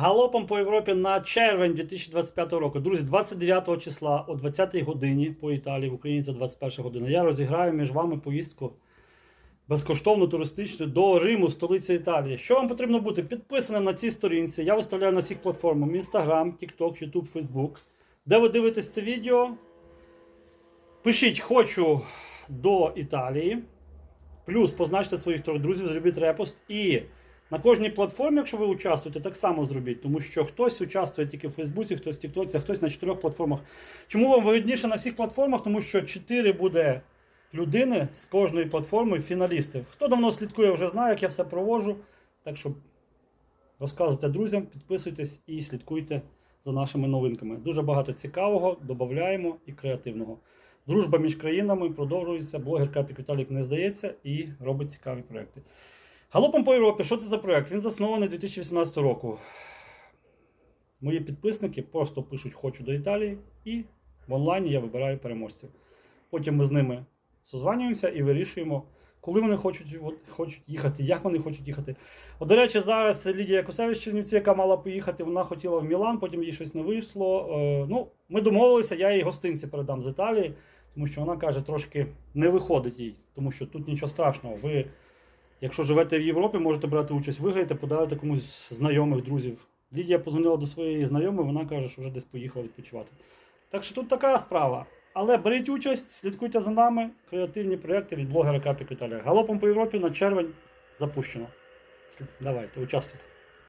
Галопом по Європі на червень 2025 року. Друзі, 29 числа о 20-й годині по Італії, в Україні це 21 година. Я розіграю між вами поїздку безкоштовну туристичну до Риму, столиці Італії. Що вам потрібно бути? Підписаним на цій сторінці. Я виставляю на всіх платформах: Instagram, TikTok, YouTube, Facebook. Де ви дивитесь це відео? Пишіть хочу до Італії. Плюс позначте своїх трьох друзів, зробіть репост. І на кожній платформі, якщо ви участвуєте, так само зробіть, тому що хтось участвує тільки в Фейсбуці, хтось в Тіктоці, а хтось на чотирьох платформах. Чому вам вигідніше на всіх платформах? Тому що чотири буде людини з кожної платформи фіналісти. Хто давно слідкує, вже знає, як я все проводжу. Так що розказуйте друзям, підписуйтесь і слідкуйте за нашими новинками. Дуже багато цікавого, додаємо і креативного. Дружба між країнами продовжується. Блогер Капік Віталік не здається і робить цікаві проекти. Галопом по Європі, що це за проект? Він заснований 2018 року. Мої підписники просто пишуть Хочу до Італії, і в онлайні я вибираю переможців. Потім ми з ними созванюємося і вирішуємо, коли вони хочуть, хочуть їхати, як вони хочуть їхати. От, до речі, зараз Лідія Кусевич Чернівці, яка мала поїхати, вона хотіла в Мілан, потім їй щось не вийшло. Е, ну, ми домовилися, я їй гостинці передам з Італії, тому що вона каже, трошки не виходить їй, тому що тут нічого страшного. Ви, якщо живете в Європі, можете брати участь, виграєте, подарите комусь знайомих, друзів. Лідія позвонила до своєї знайомої, вона каже, що вже десь поїхала відпочивати. Так що тут така справа. Але беріть участь, слідкуйте за нами. Креативні проекти від блогера Капі Італія. Галопом по Європі на червень запущено. Давайте, участвуйте.